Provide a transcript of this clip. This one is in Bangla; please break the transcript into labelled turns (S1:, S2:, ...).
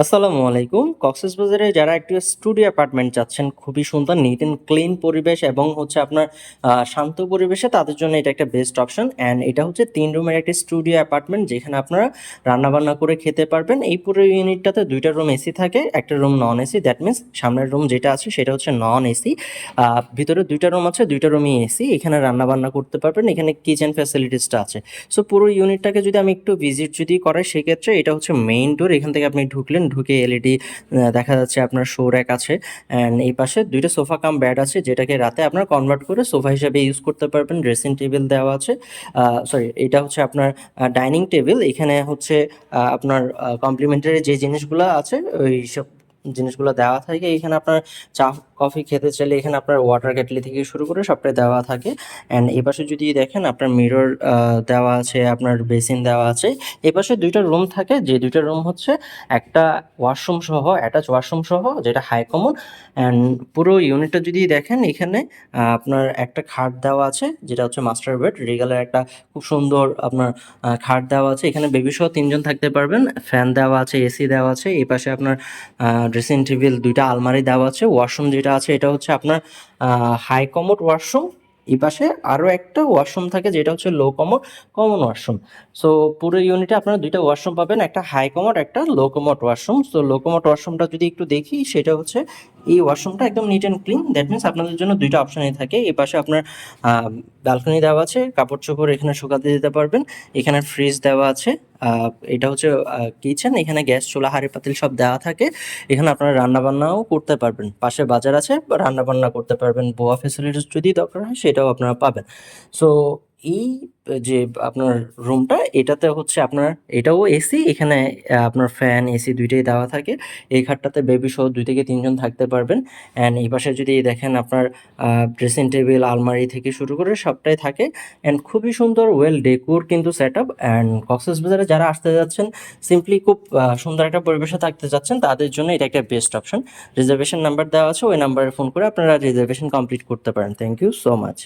S1: আসসালামু আলাইকুম। কক্সবাজারে যারা একটি স্টুডিও অ্যাপার্টমেন্ট চাচ্ছেন, খুবই সুন্দর নিট অ্যান্ড ক্লিন পরিবেশ এবং হচ্ছে আপনার শান্ত পরিবেশে তাদের জন্য এটা একটা বেস্ট অপশন অ্যান্ড এটা হচ্ছে তিন রুমের একটি স্টুডিও অ্যাপার্টমেন্ট যেখানে আপনারা রান্নাবান্না করে খেতে পারবেন। এই পুরো ইউনিটটাতে দুইটা রুম এসি থাকে, একটা room non AC that means সামনের রুম যেটা আছে সেটা হচ্ছে নন এসি ভিতরে দুইটা রুম আছে, দুইটা রুমই এসি এখানে রান্নাবান্না করতে পারবেন, এখানে কিচেন ফ্যাসিলিটিসটা আছে। সো পুরো ইউনিটটাকে যদি আমি একটু ভিজিট যদি করাই, সেক্ষেত্রে এটা হচ্ছে মেইন ডোর এখান থেকে আপনি ঢুকলেন ঢুকে এলইডি দেখা যাচ্ছে আপনার শো র্যাক আছে অ্যান্ড এই পাশে দুইটা সোফা কাম ব্যাড আছে যেটাকে রাতে আপনার কনভার্ট করে সোফা হিসাবে ইউজ করতে পারবেন। ড্রেসিং টেবিল দেওয়া আছে। সরি এটা হচ্ছে আপনার ডাইনিং টেবিল এখানে হচ্ছে আপনার কমপ্লিমেন্টারি যে জিনিসগুলো আছে, ওই সব জিনিসগুলো দেওয়া থাকে। এখানে আপনার চা, কফি খেতে চাইলে এখানে আপনার ওয়াটার কেটলি থেকে শুরু করে সবটাই দেওয়া থাকে। অ্যান্ড এপাশে যদি দেখেন আপনার মিরর দেওয়া আছে, আপনার বেসিন দেওয়া আছে এপাশে দুইটা রুম থাকে। যে দুইটা রুম হচ্ছে একটা ওয়াশরুম সহ অ্যাটাচ ওয়াশরুম সহ, যেটা হাই কমন অ্যান্ড পুরো ইউনিটটা যদি দেখেন, এখানে আপনার একটা খাট দেওয়া আছে, যেটা হচ্ছে মাস্টার বেড রিগালের একটা খুব সুন্দর আপনার খাট দেওয়া আছে। এখানে বেবি সহ তিনজন থাকতে পারবেন। ফ্যান দেওয়া আছে এসি দেওয়া আছে। এই পাশে আপনার ড্রেসিং টেবিল দুইটা আলমারি দেওয়া আছে, ওয়াশরুম যেটা আছে, এটা হচ্ছে আপনার হাই কমোড ওয়াশরুম। এই পাশে আরও একটা ওয়াশরুম থাকে যেটা হচ্ছে low commode common washroom. So পুরো ইউনিটে আপনারা দুইটা ওয়াশরুম পাবেন, একটা হাই কমোড একটা low commode washroom. So low commode ওয়াশরুমটা যদি একটু দেখি, সেটা হচ্ছে এই ওয়াশরুমটা একদম neat and clean that means আপনাদের জন্য দুইটা অপশনই থাকে। এই পাশে আপনার ব্যালকনি দেওয়া আছে, কাপড় চোপড় এখানে শুকাতে দিতে পারবেন। এখানে ফ্রিজ দেওয়া আছে। এটা হচ্ছে কিচেন এখানে গ্যাস চুলা, হাড়ি, পাতিল সব দেওয়া থাকে। এখানে আপনারা রান্নাবান্নাও করতে পারবেন। পাশে বাজার আছে রান্না বান্না করতে পারবেন। বোয়া ফেসিলিটিস যদি দরকার হয়, সেটাও আপনারা পাবেন। সো এই যে আপনার রুমটা, এটাতে হচ্ছে আপনার, এটাও এসি, এখানে আপনার ফ্যান, এসি দুইটাই দেওয়া থাকে। এই খাটটাতে বেবি সহ দুই থেকে তিনজন থাকতে পারবেন। অ্যান্ড এই পাশে যদি দেখেন আপনার ড্রেসিং টেবিল আলমারি থেকে শুরু করে সবটাই থাকে। অ্যান্ড খুবই সুন্দর ওয়েল ডেকোর কিন্তু সেট আপ অ্যান্ড কক্সেস বাজারে যারা আসতে যাচ্ছেন সিম্পলি খুব সুন্দর একটা পরিবেশে থাকতে চাচ্ছেন তাদের জন্য এটা একটা বেস্ট অপশন রিজার্ভেশন নাম্বার দেওয়া আছে, ওই নাম্বারে ফোন করে আপনারা রিজার্ভেশন কমপ্লিট করতে পারেন। Thank you so much